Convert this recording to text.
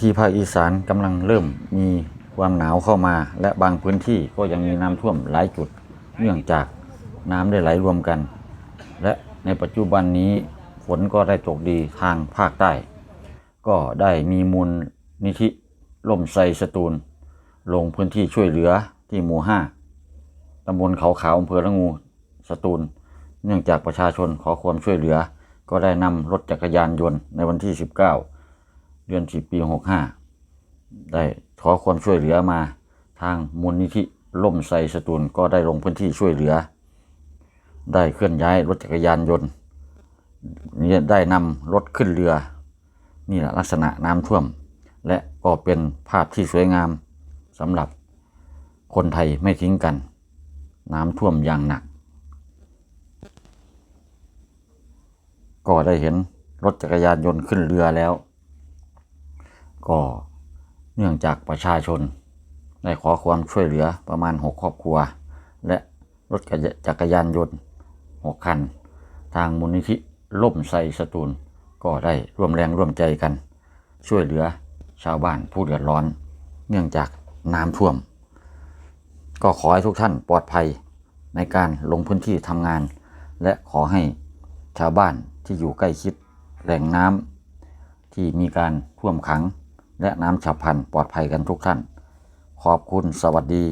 ที่ภาคอีสานกำลังเริ่มมีความหนาวเข้ามา และบางพื้นที่ก็ยังมีน้ำท่วมหลายจุด เนื่องจากน้ำได้ไหลรวมกัน และในปัจจุบันนี้ฝนก็ได้ตกดีทางภาคใต้ ก็ได้มีมูลนิธิล่มไทรสตูล ลงพื้นที่ช่วยเหลือที่หมู่ห้าตำบลเขาขาวอำเภอละงูสตูล เนื่องจากประชาชนขอความช่วยเหลือ ก็ได้นำรถจักรยานยนต์ในวันที่ 19 เดือน10ปี65ได้ขอความช่วยเหลือมาทางมูลนิธิล่มไทรสตูลก็ได้ลงพื้นที่ช่วยเหลือ ได้เคลื่อนย้ายรถจักรยานยนต์ได้นำรถขึ้นเรือ นี่แหละลักษณะน้ำท่วม และก็เป็นภาพที่สวยงามสำหรับคนไทยไม่ทิ้งกัน น้ำท่วมอย่างหนัก ก็ได้เห็นรถจักรยานยนต์ขึ้นเรือแล้ว ก็เนื่องจากประชาชน ได้ขอความช่วยเหลือประมาณหกครอบครัว และรถจักรยานยนต์หกคัน ทางมูลนิธิล่มไทรสตูล ก็ได้ร่วมแรงร่วมใจกัน ช่วยเหลือชาวบ้านผู้เดือดร้อน เนื่องจากน้ำท่วม ก็ขอให้ทุกท่านปลอดภัยในการลงพื้นที่ทำงาน และขอให้ชาวบ้านที่อยู่ใกล้ชิดแหล่งน้ำที่มีการท่วมขัง และน้ำฉับพลันปลอดภัยกันทุกท่าน ขอบคุณสวัสดี